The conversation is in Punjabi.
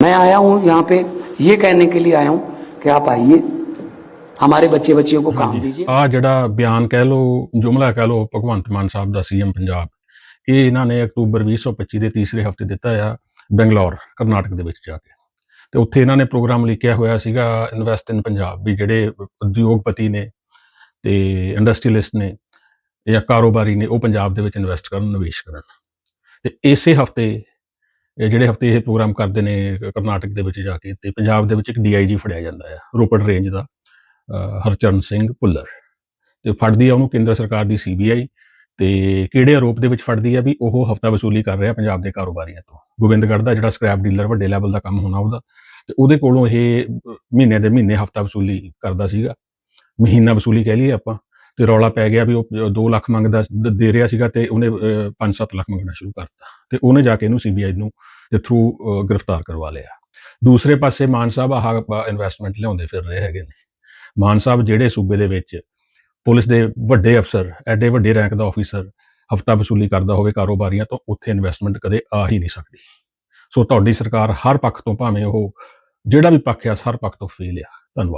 मैं आया हूँ यहाँ पे ये कहने के लिए आया हूँ कि आप आइए हमारे बच्चे बच्चियों को काम दीजिए ਆ ਜਿਹੜਾ ਬਿਆਨ ਕਹਿ ਲੋ ਜੁਮਲਾ ਕਹਿ ਲੋ ਭਗਵੰਤ ਮਾਨ ਸਾਹਿਬ ਦਾ ਸੀਐਮ ਪੰਜਾਬ ਇਹ ਇਹਨਾਂ ਨੇ ਅਕਤੂਬਰ 2025 ਦੇ ਤੀਸਰੇ ਹਫਤੇ ਦਿੱਤਾ ਆ ਬੰਗਲੌਰ ਕਰਨਾਟਕ ਦੇ ਵਿੱਚ ਜਾ ਕੇ ਤੇ ਉੱਥੇ ਇਹਨਾਂ ਨੇ ਪ੍ਰੋਗਰਾਮ ਲਿਖਿਆ ਹੋਇਆ ਸੀਗਾ ਇਨਵੈਸਟ ਇਨ ਪੰਜਾਬ ਵੀ ਜਿਹੜੇ ਉਦਯੋਗਪਤੀ ਨੇ ਤੇ ਇੰਡਸਟਰੀਲਿਸਟ ਨੇ ਜਾਂ ਕਾਰੋਬਾਰੀ ਨੇ ਉਹ ਪੰਜਾਬ ਦੇ ਵਿੱਚ ਇਨਵੈਸਟ ਕਰਨ ਨਿਵੇਸ਼ ਕਰਨ ਤੇ ਇਸੇ ਹਫਤੇ ਇਹ ਜਿਹੜੇ ਹਫ਼ਤੇ ਇਹ ਪ੍ਰੋਗਰਾਮ ਕਰਦੇ ਨੇ ਕਰਨਾਟਕ ਦੇ ਵਿੱਚ ਜਾ ਕੇ ਤੇ ਪੰਜਾਬ ਦੇ ਵਿੱਚ ਇੱਕ ਡੀਆਈਜੀ ਫੜਿਆ ਜਾਂਦਾ ਆ, ਰੋਪੜ ਰੇਂਜ ਦਾ ਹਰਚਰਨ ਸਿੰਘ ਭੁੱਲਰ। ਤੇ ਫੜਦੀ ਆ ਉਹਨੂੰ ਕੇਂਦਰ ਸਰਕਾਰ ਦੀ ਸੀਬੀਆਈ ਤੇ ਕਿਹੜੇ ਆਰੋਪ ਦੇ ਵਿੱਚ ਫੜਦੀ ਆ ਵੀ ਉਹ ਹਫਤਾ ਵਸੂਲੀ ਕਰ ਰਿਹਾ ਪੰਜਾਬ ਦੇ ਕਾਰੋਬਾਰੀਆਂ ਤੋਂ? ਗੋਬਿੰਦਗੜ੍ਹ ਦਾ ਜਿਹੜਾ ਸਕ੍ਰੈਪ ਡੀਲਰ ਵੱਡੇ ਲੈਵਲ ਦਾ ਕੰਮ ਹੋਣਾ ਉਹਦਾ, ਤੇ ਉਹਦੇ ਕੋਲੋਂ ਇਹ ਮਹੀਨੇ ਦੇ ਮਹੀਨੇ ਹਫਤਾ ਵਸੂਲੀ ਕਰਦਾ ਸੀਗਾ। ਮਹੀਨਾ ਵਸੂਲੀ ਕਹਿ ਲਈਏ ਆਪਾਂ, ਤੇ ਰੌਲਾ ਪੈ ਗਿਆ ਵੀ ਉਹ 2 ਲੱਖ ਮੰਗਦਾ ਦੇ ਰਿਹਾ ਸੀਗਾ ਤੇ ਉਹਨੇ 5-7 ਲੱਖ ਮੰਗਣਾ ਸ਼ੁਰੂ ਕਰਤਾ। ਤੇ ਉਹਨੇ ਜਾ ਕੇ ਇਹਨੂੰ ਸੀਬੀਆਈ ਨੂੰ ਦੇ ਥਰੂ ਗ੍ਰਿਫਤਾਰ ਕਰਵਾ ਲਿਆ। ਦੂਸਰੇ ਪਾਸੇ ਮਾਨ ਸਾਹਿਬ ਆਹ ਇਨਵੈਸਟਮੈਂਟ ਲਿਆਉਂਦੇ ਫਿਰ ਰਹੇ ਹੈਗੇ ਨੇ। ਮਾਨ ਸਾਹਿਬ ਜਿਹੜੇ ਸੂਬੇ ਦੇ ਵਿੱਚ ਪੁਲਿਸ ਦੇ ਵੱਡੇ ਅਫਸਰ, ਐਡੇ ਵੱਡੇ ਰੈਂਕ ਦਾ ਆਫੀਸਰ ਹਫਤਾ ਵਸੂਲੀ ਕਰਦਾ ਹੋਵੇ ਕਾਰੋਬਾਰੀਆਂ ਤੋਂ, ਉੱਥੇ ਇਨਵੈਸਟਮੈਂਟ ਕਦੇ ਆ ਹੀ ਨਹੀਂ ਸਕਦੀ। ਸੋ ਤੁਹਾਡੀ ਸਰਕਾਰ ਹਰ ਪੱਖ ਤੋਂ ਭਾਵੇਂ ਉਹ ਜਿਹੜਾ ਵੀ ਪੱਖ ਆ, ਹਰ ਪੱਖ ਤੋਂ ਫੇਲ ਆ। ਧੰਨਵਾਦ।